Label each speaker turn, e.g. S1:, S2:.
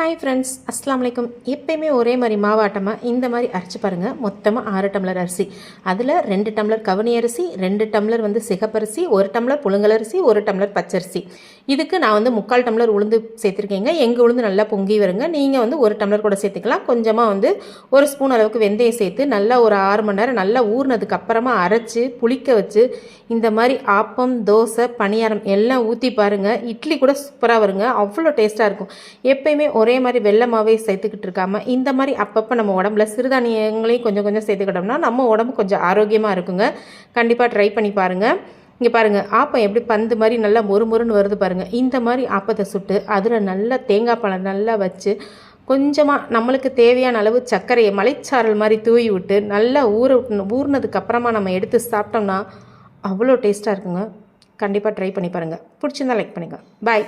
S1: Hi friends அஸ்லாம் வலைக்கம் எப்பயுமே ஒரே மாதிரி மாவாட்டமாக இந்த மாதிரி அரைச்சி பாருங்கள் மொத்தமாக ஆறு டம்ளர் அரிசி. அதில் ரெண்டு டம்ளர் கவனி அரிசி ரெண்டு டம்ளர் வந்து சிகப்பரிசி ஒரு டம்ளர் புழுங்கலரிசி ஒரு டம்ளர் பச்சரிசி இதுக்கு நான் வந்து முக்கால் டம்ளர் உளுந்து சேர்த்துருக்கேங்க. எங்கள் உளுந்து நல்லா பொங்கி வருங்க. நீங்கள் வந்து ஒரு டம்ளர் கூட சேர்த்துக்கலாம். கொஞ்சமாக வந்து ஒரு ஸ்பூன் அளவுக்கு வெந்தயம் சேர்த்து நல்லா ஒரு ஆறு மணி நேரம் நல்லா ஊறினதுக்கு அப்புறமா அரைச்சி புளிக்க வச்சு இந்த மாதிரி ஆப்பம் தோசை பணியாரம் எல்லாம் ஊற்றி பாருங்கள் இட்லி கூட சூப்பராக வருங்க. அவ்வளோ டேஸ்ட்டாக இருக்கும். எப்பயுமே ஒரே மாதிரி வெள்ளமாவே சேர்த்துக்கிட்டு இருக்காமல் இந்த மாதிரி அப்பப்போ நம்ம உடம்புல சிறுதானியங்களையும் கொஞ்சம் கொஞ்சம் சேர்த்துக்கிட்டோம்னா நம்ம உடம்பு கொஞ்சம் ஆரோக்கியமாக இருக்குங்க. கண்டிப்பாக ட்ரை பண்ணி பாருங்கள் இங்கே பாருங்கள் ஆப்பம் எப்படி பந்து மாதிரி நல்லா மொறு மொறுன்னு வருது பாருங்கள் இந்த மாதிரி ஆப்பத்தை சுட்டு அதில் நல்லா தேங்காய் பழம் நல்லா வச்சு கொஞ்சமாக நம்மளுக்கு தேவையான அளவு சர்க்கரையை மலைச்சாரல் மாதிரி தூவி விட்டு நல்லா ஊற ஊறினதுக்கப்புறமா நம்ம எடுத்து சாப்பிட்டோம்னா அவ்வளோ டேஸ்ட்டாக இருக்குங்க. கண்டிப்பாக ட்ரை பண்ணி பாருங்கள் பிடிச்சிருந்தா லைக் பண்ணுங்கள் பாய்